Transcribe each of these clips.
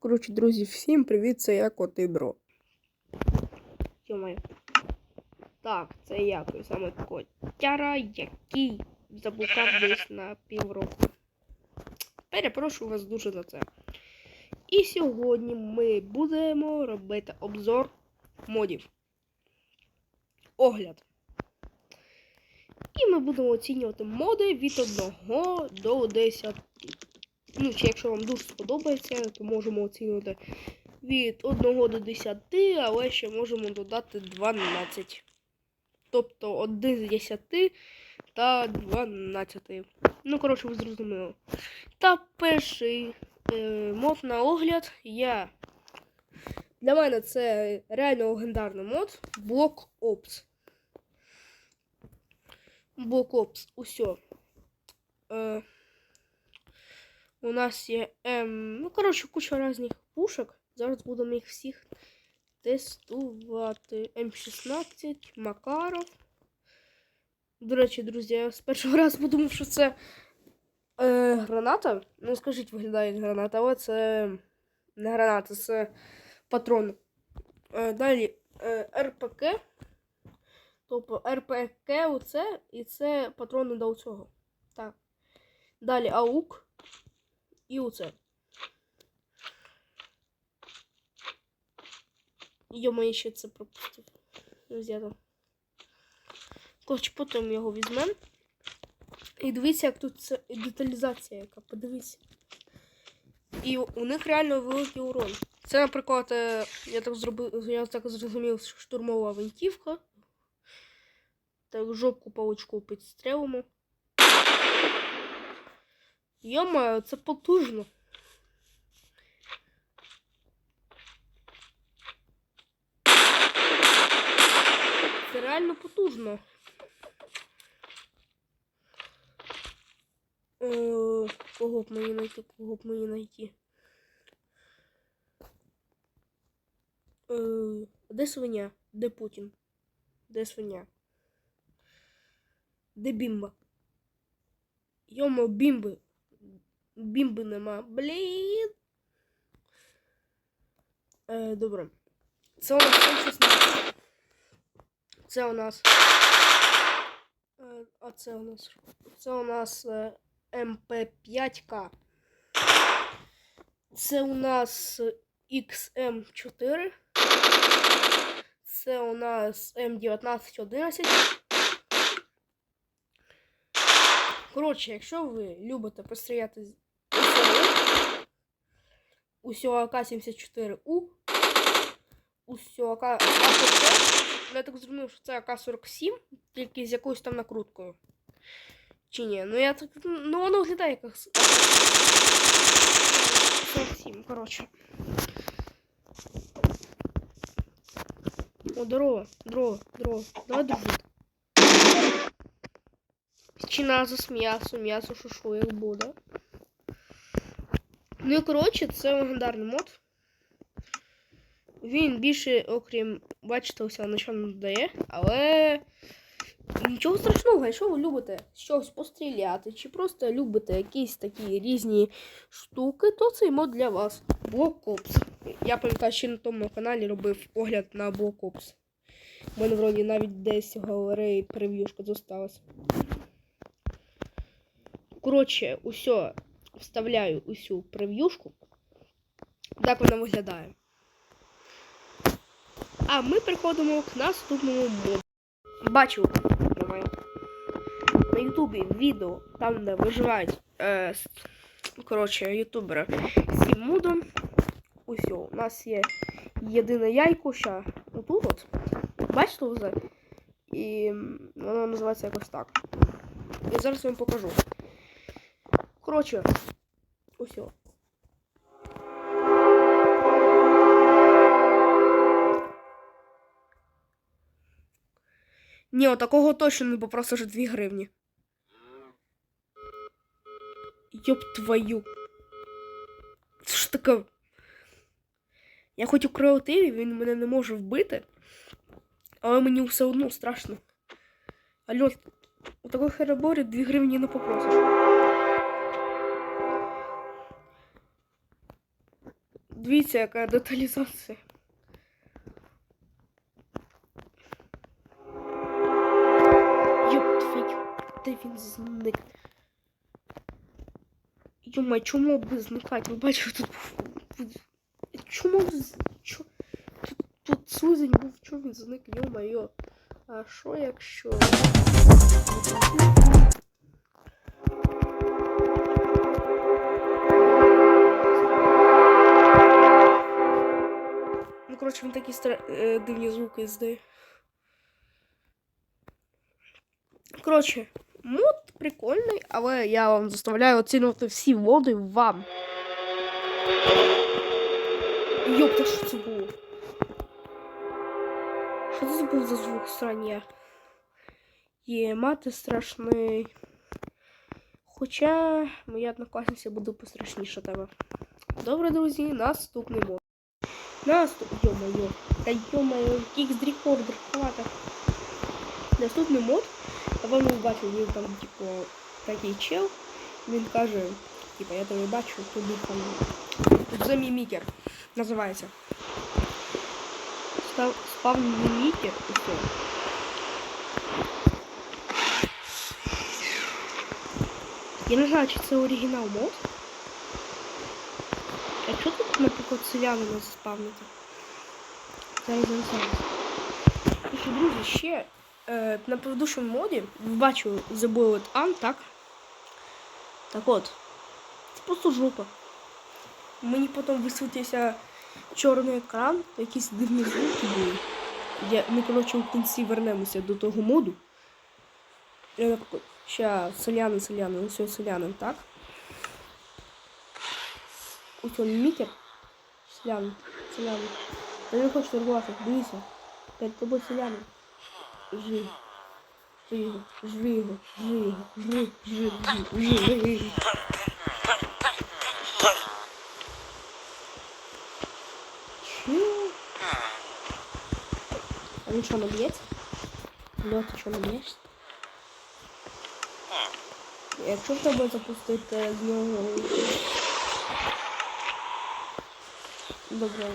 Коротше, друзі, всім привіт, це я Коти Бро. Йомаю. Так, це я той самий котяра, який заблукав десь на півроку. Перепрошую вас дуже за це. І сьогодні ми будемо робити обзор модів. Огляд. І ми будемо оцінювати моди від 1 до 10. Ну, чи якщо вам дуже сподобається, то можемо оцінювати від 1 до 10, але ще можемо додати 12. Тобто 1 з 10 та 12. Ну, коротше, ви зрозуміли. Та перший е, мод на огляд я. Для мене це реально легендарний мод Block Ops. Block Ops, усьо. Е, у нас є ем, ну, коротше, куча різних пушок. Зараз будемо їх всіх тестувати. М16, Макаров. До речі, друзі, я з першого разу подумав, що це е, граната. Ну, скажіть, виглядає як граната, але це не граната, це патрон. Е, далі е, РПК. Тобто РПК оце, і це патрони до цього. Так. Далі АУК. І оце. Йома, я ще це пропустив. Взято. Коротше, потім його візьмемо. І дивіться, як тут це деталізація, яка, подивіться. І у них реально великий урон. Це, наприклад, е, я так зробив, я так зрозумів, штурмова винтівка. Так, жопку паучку підстрелимо. Йома, це потужно. Це реально потужно. Е, кого б мені знайти, кого б мені знайти? Е, де свиня? Де Путін? Де свиня? Де бімба? Йомо, бімби. Бімби нема. Блін. Е, добре. Це у нас М16. Це у нас. Е, а це у нас. Це у нас е, МП5К. Це у нас XM4. Це у нас М1911. Коротше, якщо ви любите постріляти усього АК-74У, усього АК... Я так зрозумів, що це АК-47, тільки з якоюсь там накруткою. Чи ні? Ну я так. Ну воно виглядає як АК-47, коротше. О, здорово, здорово, здорово. Давай дружити. Чиназу з м'ясо, м'ясо шушуєк буде. Ну і коротше, це легендарний мод. Він більше, окрім, бачите, усього нічого не додає, але нічого страшного, якщо ви любите щось постріляти, чи просто любите якісь такі різні штуки, то цей мод для вас. Block Ops. Я пам'ятаю, ще на тому каналі робив огляд на Block Ops. У мене вроді навіть десь в галереї прев'юшка зосталась. Коротше, усе вставляю усю прев'юшку. Так вона виглядає. А ми переходимо к наступному моду. Бачу на Ютубі відео, там, де виживають е, коротше, ютубери з цим модом. Усьо, у нас є єдине яйко, ще отут от. Бачите вже? І воно називається якось так. І зараз я вам покажу. Коротше, усьо. Ні, такого точно не попросиш 2 гривні. Йоп твою. Це ж таке. Я хоч у креативі, він мене не може вбити. Але мені все одно страшно. Алло, у такого хероборі 2 гривні не попросиш. Дивіться, яка деталізація. Йоп, твій, де він зник? Йома, чому би зникати? Ви бачите, тут був... Чому чо... тут, тут слизень був, чому він зник? Йо-моє. А що якщо... коротше, він такі стра... е, дивні звуки здає. Коротше, мод прикольний, але я вам заставляю оцінювати всі моди вам. Йопта, що це було? Що це був за звук срання? Є мати страшний. Хоча моя однокласниця буде пострашніше тебе. Добре, друзі, наступний мод. Наступ, ё-моё. Та ё-моё, кікс рекордер, хвата. Наступний мод. Напевно, ви бачили, він там, типу, такий чел. Він каже, типу, я тебе бачу, тобі там. The Mimiker називається. Став, спав Mimiker і все. Я не знаю, чи це оригінал мод. А що тут, наприклад, селянина заспавнити? Зараз зараз. І що, друзі, ще е, на предыдущому моді ви бачили The Boiled так? Так от. Це просто жопа. Мені потім висвітився чорний екран, якісь дивні звуки були. Я, ми, коротше, в кінці вернемося до того моду. Я, наприклад, ще селянин, селянин, усе селянин, так? Ось он мікер. Селянин, селянин. Я не хочу торгувати, дивіться. Перед тобою селянин. Жи. Жи його, жри його, жри його, жри, жри, жри, жри, жри. Чё? А він що, не б'ється? Льо, ти що, не б'єшся? Якщо в тебе запустити з нього... Добре.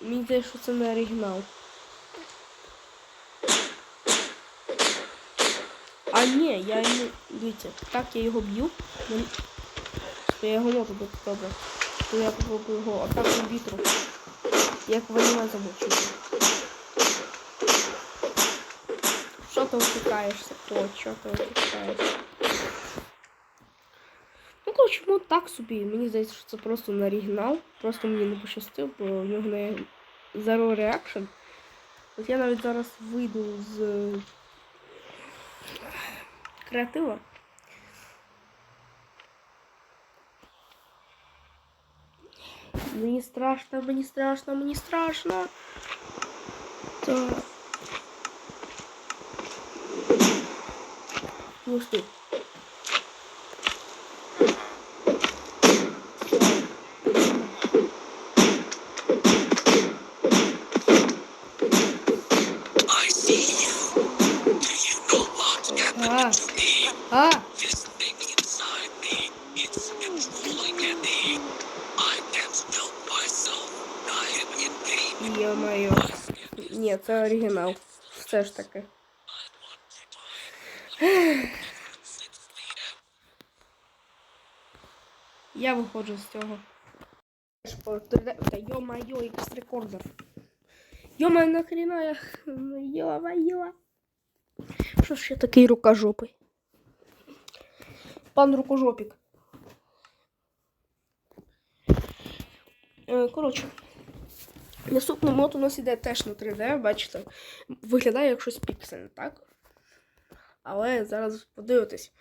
Мені здається, що це не оригінал. А ні, я йому... Дивіться, так я його б'ю. Я його можу бити добре. То я попробую його атаку вітру. Як в аніме замовчую. Що ти втикаєшся? О, що ти втикаєшся? Ну, так собі. Мені здається, що це просто не оригінал. Просто мені не пощастив, бо в нього не Zero Reaction. От я навіть зараз вийду з креатива. Мені страшно, мені страшно, мені страшно. Так. Ну что? pain. Ё-моё. I feel Ні, це оригінал. Все ж таки. Я виходжу з цього. Та йо-моё, ікс рекордер. Йо-моё, нахрена я. Йо-моё. Що ж я такий рукожопий? Пан рукожопік. Е, Коротше. Наступний мод у нас іде теж на 3D, бачите, виглядає як щось піксельне, так? Але зараз подивитись.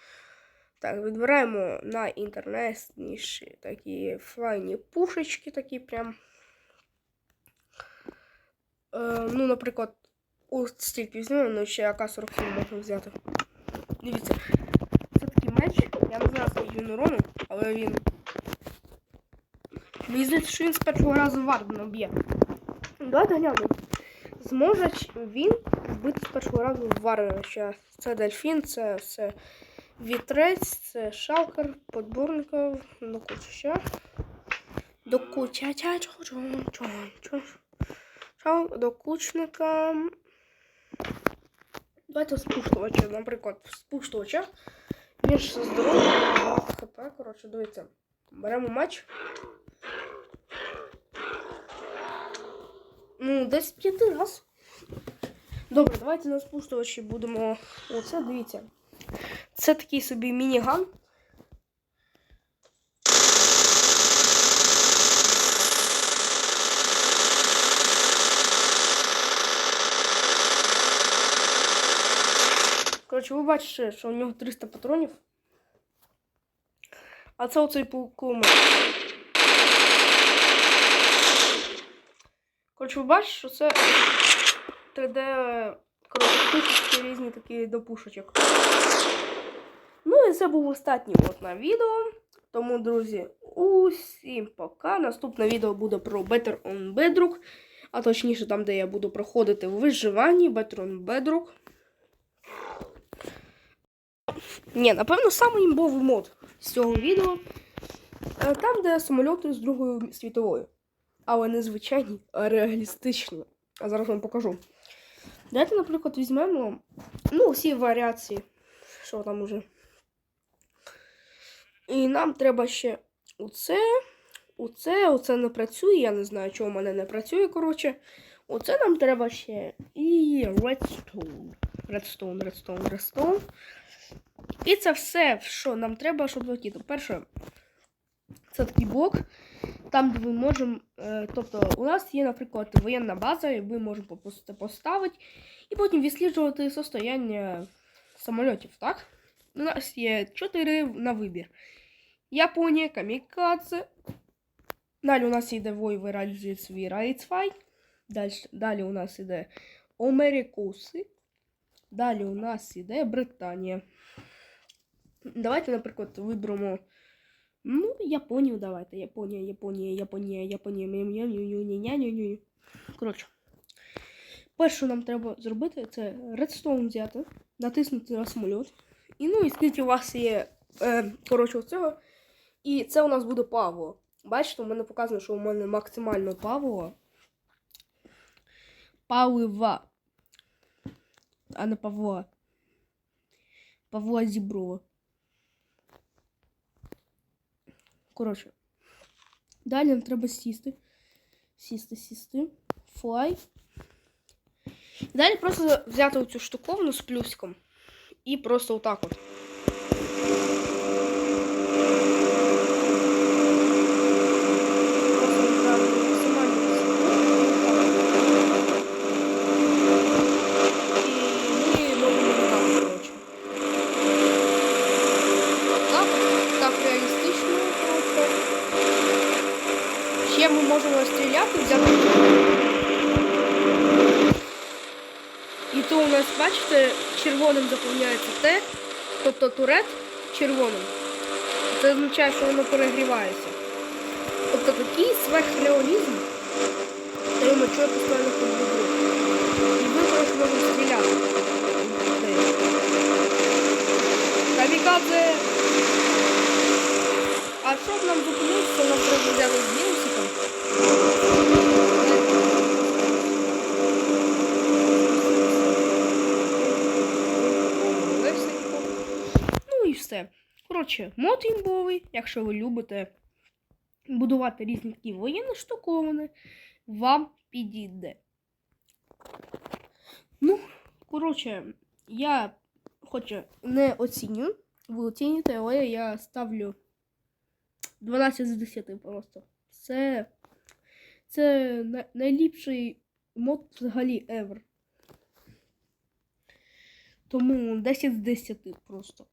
Так, відбираємо найінтернетніші такі файні пушечки, такі прям. Е, ну, наприклад, ось стільки візьмемо, ну ще АК-47 можна взяти. Дивіться, це такий меч. Я не знаю, скільки він урону, але він. Мені що він з першого разу варто б'є. Давайте глянемо. Зможе він вбити з першого разу варвара. Ще це дельфін, це, це вітрець, це шалкер, подборников, ну кучу ще. Докуча ча чо чо чо чо докучника. Давайте спуштувача, наприклад, спуштувача. Він ж здоровий, багато хп, коротше, дивіться. Беремо матч. Ну, десь п'яти раз. Добре, давайте на спустувачі будемо. Оце дивіться. Це такий собі мініган. Коротше, ви бачите, що у нього 300 патронів. А це оцей кулемет. Коротше, ви бачите, що це 3D коротше, різні такі до пушечок. Ну і це був останній от на відео. Тому, друзі, усім пока. Наступне відео буде про Better on Bedrock. А точніше, там, де я буду проходити в виживанні Better on Bedrock. Ні, напевно, самий імбовий мод з цього відео. Е, Там, де самольоти з Другої світової. Але не звичайні, а реалістичні. А зараз вам покажу. Давайте, наприклад, візьмемо ну, всі варіації, що там уже. І нам треба ще оце, оце, оце не працює. Я не знаю, чого в мене не працює, коротше. Оце нам треба ще і Redstone. Redstone, Redstone, Redstone. І це все, що нам треба, щоб злетіти. Перше, це такий блок, там, де ми можемо. Е, тобто, у нас є, наприклад, воєнна база, і ми можемо просто поставити і потім відсліджувати состояння самольотів, так? У нас є 4 на вибір. Японія, Камікадзе. Далі у нас йде свій Райцфай. Далі, у нас іде Омерикуси. Далі у нас іде Британія. Давайте, наприклад, виберемо. Ну, Японію давайте. Японія, Японія, Японія, Японія. Коротше. Перше, що нам треба зробити, це редстоун взяти, натиснути на самоліт. І ну, і скільки у вас є, е, коротше, оцього. І це у нас буде паво. Бачите, у мене показано, що у мене максимально паво. Палива. А не Павла. Павла Зіброва. Коротше. Далі нам треба сісти. Сісти, сісти. Флай. Далі просто взяти оцю штуковину з плюсиком. І просто отак от. Ще ми можемо стріляти, взяти. І то у нас, бачите, червоним заповняється те, тобто турет червоним. Це означає, що воно перегрівається. Тобто такий сверхреалізм, даємо чого постійно подбуду. І ми просто можемо стріляти. Камікадзе! А щоб нам зупинитися, нам треба взяти з мінусиком. Ну і все. Коротше, мод імбовий, якщо ви любите будувати різні такі воєнні штуковини, вам підійде. Ну, коротше, я хоч не оціню, ви оцінюєте, але я ставлю 12 з 10 просто. Це, це найліпший мод взагалі ever. Тому 10 з 10 просто.